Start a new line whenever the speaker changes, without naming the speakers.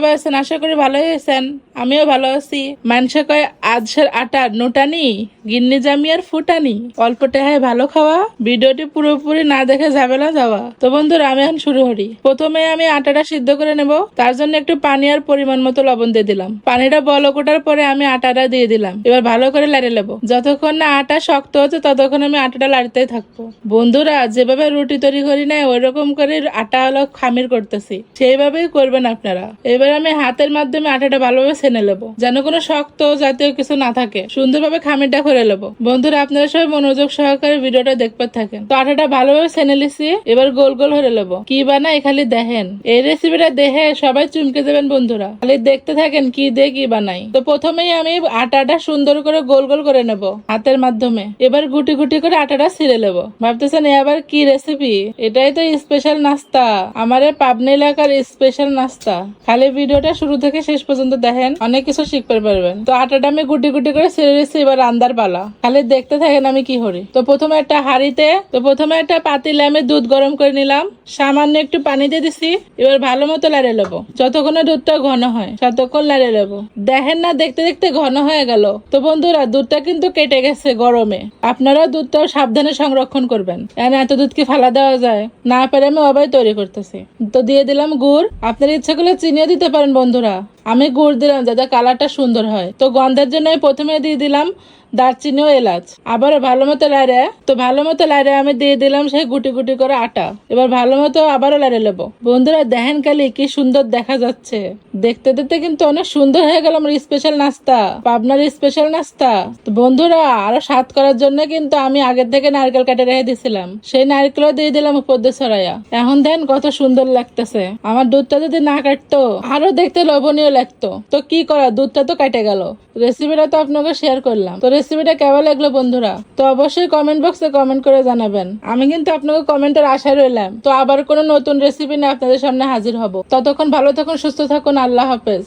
সবাই আছেন? আশা করি ভালোই আছেন। আমিও ভালো আছি। মানুষে কয়, আজসের আটা নোটানি, গিন্নি জামি আর ফুটানি। অল্প টেহায় ভালো খাওয়া, ভিডিওটি পুরোপুরি না দেখে না যাওয়া। তো বন্ধুরা, আমি এখন শুরু করি। প্রথমে আমি আটাটা সিদ্ধ করে নেব। তার জন্য একটু পানি আর পরিমাণ মতো লবণ দিয়ে দিলাম। পানিটা বলক ওঠার পরে আমি আটাটা দিয়ে দিলাম। এবার ভালো করে লাড়ে নেব। যতক্ষণ না আটা শক্ত হচ্ছে, ততক্ষণ আমি আটাটা লাড়তেই থাকব। বন্ধুরা, যেভাবে রুটি তৈরি করি না ওই রকম করে আটা হলো খামির করতেছি। সেইভাবেই করবেন আপনারা। এবার আমি হাতের মাধ্যমে আটাটা ভালোভাবে ছেনে নেব। যেন কোনো শক্ত জাতীয় কিছু না থাকে। সুন্দরভাবে খামিরটা করে নেব। বন্ধুরা, আপনারা সবাই মনোযোগ সহকারে ভিডিওটা দেখতে থাকেন। তো আটাটা ভালোভাবে ছেনে লিছি এবার গোল গোল হয়ে নেব। কি বানাই খালি দেখেন। এই রেসিপিটা দেখে সবাই চুমকে যাবেন, বন্ধুরা। খালি দেখতে থাকেন কি দিয়ে, কি বানাই তো প্রথমেই আমি আটাটা সুন্দর করে গোল গোল করে নেব হাতের মাধ্যমে। এবার গুটি গুটি করে আটাটা ছিঁড়ে নেব। ভাবতেছেন, এ আবার কি রেসিপি এটাই তো স্পেশাল নাস্তা। আমার পাবনা এলাকার স্পেশাল নাস্তা। খালি ভিডিওটা শুরু থেকে শেষ পর্যন্ত দেখেন, অনেক কিছু শিখতে পারবেন। তো আটাটা আমি গুটি গুটি করে ছিঁড়ে নিচ্ছি এবার আন্দার পালা। খালি দেখতে থাকেন আমি কি করি। তো প্রথমে একটা হাঁড়িতে, তো প্রথমে একটা পাতিলে আমি দুধ গরম করে নিলাম। সামান্য একটু পানি দিয়ে দিছি, এবার ভালো মতো লাড়ে নেব। যতক্ষণে দুধটা ঘন হয়, ততক্ষণ লাড়ে নেব। দেখেন না, দেখতে দেখতে ঘন হয়ে গেল। তো বন্ধুরা, দুধটা কিন্তু কেটে গেছে গরমে। আপনারাও দুধটাও সাবধানে সংরক্ষণ করবেন। এত দুধ কি ফালা দেওয়া যায়? না পারে আমি অবাই তৈরি করতেছি। তো দিয়ে দিলাম গুড়। আপনার ইচ্ছা করলে চিনিয়ে দিতে পারেন বন্ধুরা। আমি গুড় দিলাম, যাতে কালারটা সুন্দর হয়। তো গন্ধের জন্য প্রথমে দিয়ে দিলাম দারচিনি ও এলাচ। আবার ভালো মতো লাড়ে তো ভালো মতো লাড়ে আমি দিয়ে দিলাম সেই গুটি গুটি করে আটা। এবার ভালো মতো আবারও লাড়ে নেব। বন্ধুরা, দেখেন কালি কি সুন্দর দেখা যাচ্ছে। দেখতে দেখতে কিন্তু অনেক সুন্দর হয়ে গেল আমার স্পেশাল নাস্তা, পাবনার স্পেশাল নাস্তা। তো বন্ধুরা, আরও স্বাদ করার জন্য কিন্তু আমি আগের থেকে নারকেল কাটে রেখে দিয়েছিলাম। সেই নারকেলও দিয়ে দিলাম উপর দিয়ে ছড়াইয়া। এখন দেন কত সুন্দর লাগতেছে। আমার দুধটা যদি না কাটতো, আরও দেখতে লোভনীয় লাগতো তো কি করা? দুধটা তো কেটে গেল। রেসিপিটা তো আপনাকে শেয়ার করলাম। তো রেসিপিটা কেমন লাগল বন্ধুরা? তো অবশ্যই কমেন্ট বক্সে কমেন্ট করে জানাবেন। আমি কিন্তু আপনাকে কমেন্টের আশায় রইলাম। তো আবার কোনো নতুন রেসিপি নিয়ে আপনাদের সামনে হাজির হব। ততক্ষণ ভালো থাকুন, সুস্থ থাকুন, আল্লাহ হাফেজ।